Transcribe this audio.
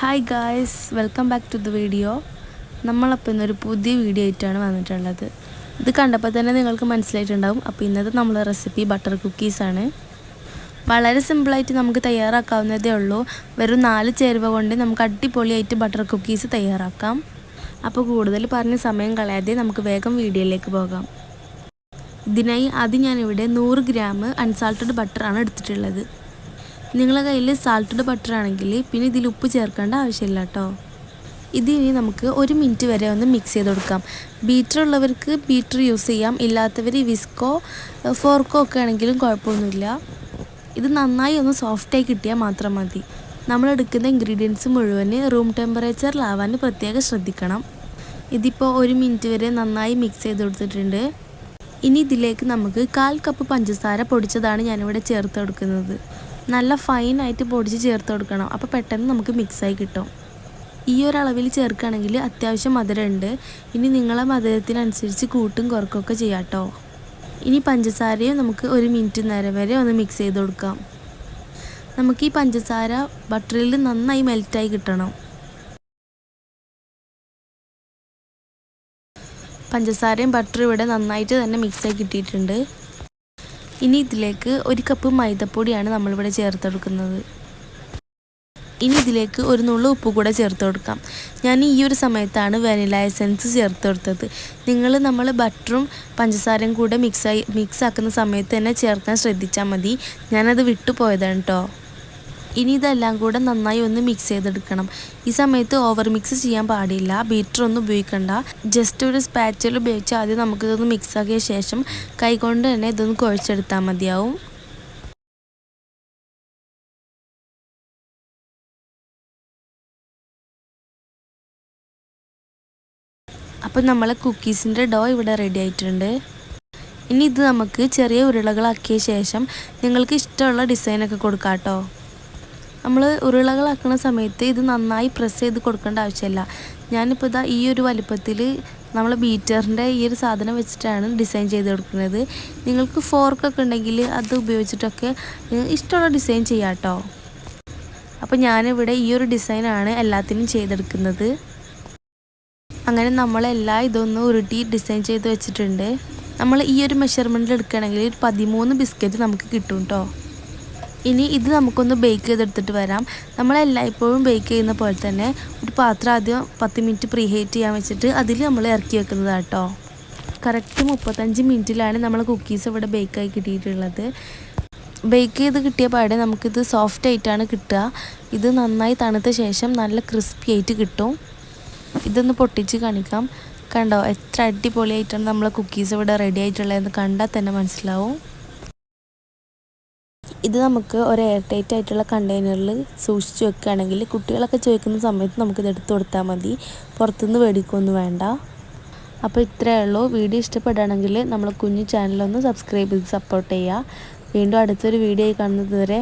Hi guys welcome back to the video നമ്മളപ്പോൾ ഇന്നൊരു പുതിയ വീഡിയോ ആയിട്ടാണ് വന്നിട്ടുള്ളത്. ഇത് കണ്ടപ്പോൾ തന്നെ നിങ്ങൾക്ക് മനസ്സിലായിട്ടുണ്ടാവും. അപ്പോൾ ഇന്നത്തെ നമ്മളെ റെസിപ്പി ബട്ടർ കുക്കീസാണ് വളരെ സിമ്പിളായിട്ട് നമുക്ക് തയ്യാറാക്കാവുന്നതേ ഉള്ളൂ. വെറും നാല് ചേരുവ കൊണ്ട് നമുക്ക് അടിപൊളിയായിട്ട് ബട്ടർ കുക്കീസ് തയ്യാറാക്കാം. അപ്പോൾ കൂടുതൽ പറഞ്ഞ് സമയം കളയാതെ നമുക്ക് വേഗം വീഡിയോയിലേക്ക് പോകാം. ഇതിനായി ആദ്യം ഞാനിവിടെ നൂറ് ഗ്രാം അൺസാൾട്ടഡ് ബട്ടറാണ് എടുത്തിട്ടുള്ളത്. നിങ്ങളുടെ കയ്യിൽ സാൾട്ടഡ് ബട്ടർ ആണെങ്കിൽ പിന്നെ ഇതിൽ ഉപ്പ് ചേർക്കേണ്ട ആവശ്യമില്ല കേട്ടോ ഇതിനി നമുക്ക് ഒരു മിനിറ്റ് വരെ ഒന്ന് മിക്സ് ചെയ്ത് കൊടുക്കാം. ബീറ്റർ ഉള്ളവർക്ക് ബീറ്റർ യൂസ് ചെയ്യാം. ഇല്ലാത്തവർ വിസ്കോ ഫോർക്കോ ഒക്കെ ആണെങ്കിലും കുഴപ്പമൊന്നുമില്ല. ഇത് നന്നായി ഒന്ന് സോഫ്റ്റായി കിട്ടിയാൽ മാത്രം മതി. നമ്മൾ എടുക്കുന്ന ഇൻഗ്രീഡിയൻസ് മുഴുവൻ റൂം ടെമ്പറേച്ചറിലാവാൻ പ്രത്യേകം ശ്രദ്ധിക്കണം. ഇതിപ്പോൾ ഒരു മിനിറ്റ് വരെ നന്നായി മിക്സ് ചെയ്ത് കൊടുത്തിട്ടുണ്ട്. ഇനി ഇതിലേക്ക് നമുക്ക് കാൽ കപ്പ് പഞ്ചസാര പൊടിച്ചതാണ് ഞാനിവിടെ ചേർത്ത് കൊടുക്കുന്നത്. നല്ല ഫൈനായിട്ട് പൊടിച്ച് ചേർത്ത് കൊടുക്കണം. അപ്പോൾ പെട്ടെന്ന് നമുക്ക് മിക്സായി കിട്ടും. ഈ ഒരളവിൽ ചേർക്കുകയാണെങ്കിൽ അത്യാവശ്യം മധുരമുണ്ട്. ഇനി നിങ്ങളെ മധുരത്തിനനുസരിച്ച് കൂട്ടും കുറക്കൊക്കെ ചെയ്യാം കേട്ടോ ഇനി പഞ്ചസാരയും നമുക്ക് ഒരു മിനിറ്റ് നേരം വരെ ഒന്ന് മിക്സ് ചെയ്ത് കൊടുക്കാം. നമുക്ക് ഈ പഞ്ചസാര ബട്ടറിൽ നന്നായി മെൽറ്റായി കിട്ടണം. പഞ്ചസാരയും ബട്ടറും ഇവിടെ നന്നായിട്ട് തന്നെ മിക്സായി കിട്ടിയിട്ടുണ്ട്. ഇനി ഇതിലേക്ക് ഒരു കപ്പ് മൈദപ്പൊടിയാണ് നമ്മളിവിടെ ചേർത്ത് കൊടുക്കുന്നത് ഇനി ഇതിലേക്ക് ഒരു നുള്ളു ഉപ്പ് കൂടെ ചേർത്ത് കൊടുക്കാം ഞാൻ ഈ ഒരു സമയത്താണ് വാനില എസൻസ് ചേർത്ത് കൊടുത്തത് നിങ്ങൾ നമ്മൾ ബട്ടറും പഞ്ചസാരയും കൂടെ മിക്സായി മിക്സ് ആക്കുന്ന സമയത്ത് തന്നെ ചേർക്കാൻ ശ്രദ്ധിച്ചാൽ മതി. ഞാനത് വിട്ടു പോയതാണ് കേട്ടോ ഇനി ഇതെല്ലാം കൂടെ നന്നായി ഒന്ന് മിക്സ് ചെയ്തെടുക്കണം. ഈ സമയത്ത് ഓവർ മിക്സ് ചെയ്യാൻ പാടില്ല. ബീറ്റർ ഒന്നും ഉപയോഗിക്കണ്ട. ജസ്റ്റ് ഒരു സ്പാച്ചിൽ ഉപയോഗിച്ച് ആദ്യം നമുക്കിതൊന്ന് മിക്സ് ആക്കിയ ശേഷം കൈകൊണ്ട് തന്നെ ഇതൊന്ന് കുഴച്ചെടുത്താൽ മതിയാവും. അപ്പോൾ നമ്മളെ കുക്കീസിന്റെ ഡോ ഇവിടെ റെഡി ആയിട്ടുണ്ട്. ഇനി ഇത് നമുക്ക് ചെറിയ ഉരുളകളാക്കിയ ശേഷം നിങ്ങൾക്ക് ഇഷ്ടമുള്ള ഡിസൈനൊക്കെ കൊടുക്കാം കേട്ടോ നമ്മൾ ഉരുളകളാക്കുന്ന സമയത്ത് ഇത് നന്നായി പ്രസ് ചെയ്ത് കൊടുക്കേണ്ട ആവശ്യമില്ല. ഞാനിപ്പോൾ ഇതാ ഈ ഒരു വലിപ്പത്തിൽ നമ്മൾ ബീറ്ററിന്റെ ഈ ഒരു സാധനം വെച്ചിട്ടാണ് ഡിസൈൻ ചെയ്ത് കൊടുക്കുന്നത്. നിങ്ങൾക്ക് ഫോർക്കൊക്കെ ഉണ്ടെങ്കിൽ അത് ഉപയോഗിച്ചിട്ടൊക്കെ ഇഷ്ടമുള്ള ഡിസൈൻ ചെയ്യാം കേട്ടോ അപ്പോൾ ഞാനിവിടെ ഈ ഒരു ഡിസൈനാണ് എല്ലാത്തിനും ചെയ്തെടുക്കുന്നത്. അങ്ങനെ നമ്മളെല്ലാം ഇതൊന്ന് ഉരുട്ടി ഡിസൈൻ ചെയ്ത് വെച്ചിട്ടുണ്ട്. നമ്മൾ ഈ ഒരു മെഷർമെന്റിൽ എടുക്കുകയാണെങ്കിൽ ഒരു പതിമൂന്ന് ബിസ്ക്കറ്റ് നമുക്ക് കിട്ടും കേട്ടോ ഇനി ഇത് നമുക്കൊന്ന് ബേക്ക് ചെയ്തെടുത്തിട്ട് വരാം. നമ്മളെല്ലായ്പ്പോഴും ബേക്ക് ചെയ്യുന്ന പോലെ തന്നെ ഒരു പാത്രം ആദ്യം പത്ത് മിനിറ്റ് പ്രീഹീറ്റ് ചെയ്യാൻ വെച്ചിട്ട് അതിൽ നമ്മൾ ഇറക്കി വെക്കുന്നതാണ് കേട്ടോ കറക്റ്റ് മുപ്പത്തഞ്ച് മിനിറ്റിലാണ് നമ്മൾ കുക്കീസ് ഇവിടെ ബേക്കായി കിട്ടിയിട്ടുള്ളത്. ബേക്ക് ചെയ്ത് കിട്ടിയ പാടെ നമുക്കിത് സോഫ്റ്റ് ആയിട്ടാണ് കിട്ടുക. ഇത് നന്നായി തണുത്ത ശേഷം നല്ല ക്രിസ്പി ആയിട്ട് കിട്ടും. ഇതൊന്ന് പൊട്ടിച്ച് കാണിക്കാം. കണ്ടോ? എത്ര അടിപൊളിയായിട്ടാണ് നമ്മളെ കുക്കീസ് ഇവിടെ റെഡി ആയിട്ടുള്ളതെന്ന് കണ്ടാൽ തന്നെ മനസ്സിലാവും. ഇത് നമുക്ക് ഒരു എയർ ടൈറ്റ് ആയിട്ടുള്ള കണ്ടെയ്നറിൽ സൂക്ഷിച്ച് വെക്കുകയാണെങ്കിൽ കുട്ടികളൊക്കെ ചോദിക്കുന്ന സമയത്ത് നമുക്കിത് എടുത്തു കൊടുത്താൽ മതി. പുറത്തുനിന്ന് മേടിക്കുമൊന്നും വേണ്ട. അപ്പോൾ ഇത്രയേ ഉള്ളൂ. വീഡിയോ ഇഷ്ടപ്പെടുകയാണെങ്കിൽ നമ്മൾ കുഞ്ഞു ചാനലൊന്ന് സബ്സ്ക്രൈബ് ചെയ്ത് സപ്പോർട്ട് ചെയ്യുക. വീണ്ടും അടുത്തൊരു വീഡിയോ കാണുന്നത് വരെ.